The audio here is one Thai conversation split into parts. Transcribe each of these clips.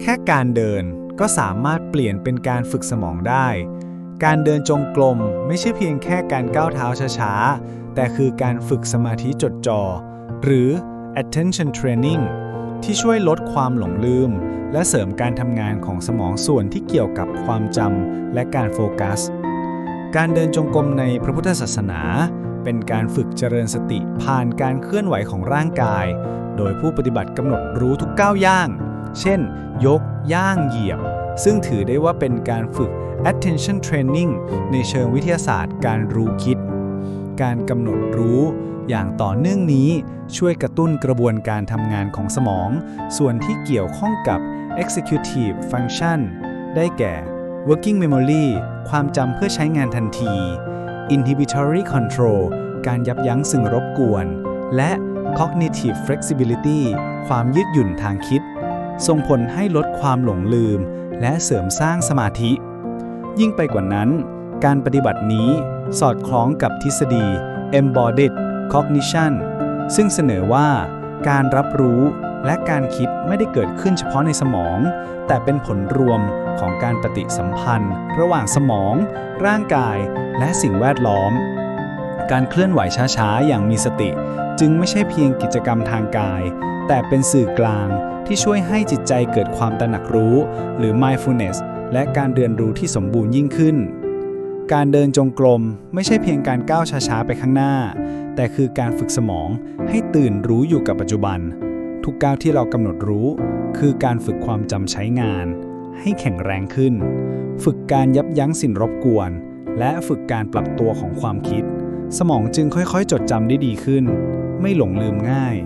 แค่การเดินก็สามารถเปลี่ยนเป็นการฝึกสมองได้ การเดินจงกรมไม่ใช่เพียงแค่การก้าวเท้าช้าๆ แต่คือการฝึกสมาธิจดจ่อ หรือ attention training ที่ช่วยลดความหลงลืม และเสริมการทำงานของสมองส่วนที่เกี่ยวกับความจำและการโฟกัส การเดินจงกรมในพระพุทธศาสนา เป็นการฝึกเจริญสติผ่านการเคลื่อนไหวของร่างกาย โดยผู้ปฏิบัติกำหนดรู้ทุกก้าวย่าง เช่น ยก ย่างเหยียบ ซึ่งถือได้ว่าเป็นการฝึก attention training ในเชิงวิทยาศาสตร์การรู้คิด การกำหนดรู้อย่างต่อเนื่องนี้ช่วยกระตุ้นกระบวนการทำงานของสมอง ส่วนที่เกี่ยวข้องกับ executive function ได้แก่ working memory ความจำเพื่อใช้งานทันที inhibitory control การยับยั้งสิ่งรบกวน และ cognitive flexibility ความยืดหยุ่นทางคิด ส่งผลให้ลดความหลงลืม และเสริมสร้างสมาธิ ยิ่งไปกว่านั้น การปฏิบัตินี้สอดคล้องกับทฤษฎี embodied cognition ซึ่งเสนอว่าการรับรู้และการคิดไม่ได้เกิดขึ้นเฉพาะในสมอง แต่เป็นผลรวมของการปฏิสัมพันธ์ ระหว่างสมอง ร่างกาย และสิ่งแวดล้อม การเคลื่อนไหวช้าๆ อย่างมีสติ จึงไม่ใช่เพียงกิจกรรมทางกาย แต่เป็นสื่อกลาง ที่ช่วยให้จิตใจเกิดความตระหนักรู้ หรือ mindfulness และการเรียนรู้ที่สมบูรณ์ยิ่งขึ้น การเดินจงกรมไม่ใช่เพียงการก้าวช้าๆไปข้างหน้า แต่คือการฝึกสมองให้ตื่นรู้อยู่กับปัจจุบัน ทุกก้าวที่เรากำหนดรู้ คือการฝึกความจำใช้งาน ให้แข็งแรงขึ้น ฝึกการยับยั้งสิ่งรบกวน และฝึกการปรับตัวของความคิด สมองจึงค่อยๆ จดจำได้ดีขึ้น ไม่หลงลืมง่าย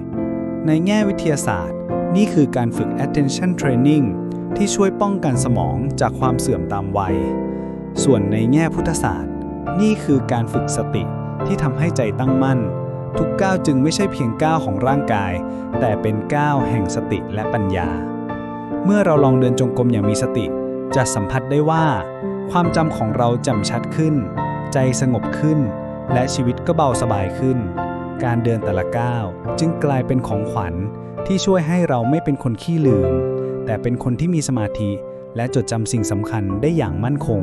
ในแง่วิทยาศาสตร์ นี่คือการฝึก attention training ที่ช่วยป้องกันสมองจากความเสื่อมตามวัย ส่วนในแง่พุทธศาสตร์ นี่คือการฝึกสติที่ทำให้ใจตั้งมั่น ทุกก้าวจึงไม่ใช่เพียงก้าวของร่างกาย แต่เป็นก้าวแห่งสติและปัญญา เมื่อเราลองเดินจงกรมอย่างมีสติ จะสัมผัสได้ว่า ความจำของเราจ่มชัดขึ้น ใจสงบขึ้น และชีวิตก็เบาสบายขึ้น การเดินแต่ละก้าวจึงกลายเป็นของขวัญที่ช่วยให้เราไม่เป็นคนขี้ลืม แต่เป็นคนที่มีสมาธิและจดจำสิ่งสำคัญได้อย่างมั่นคง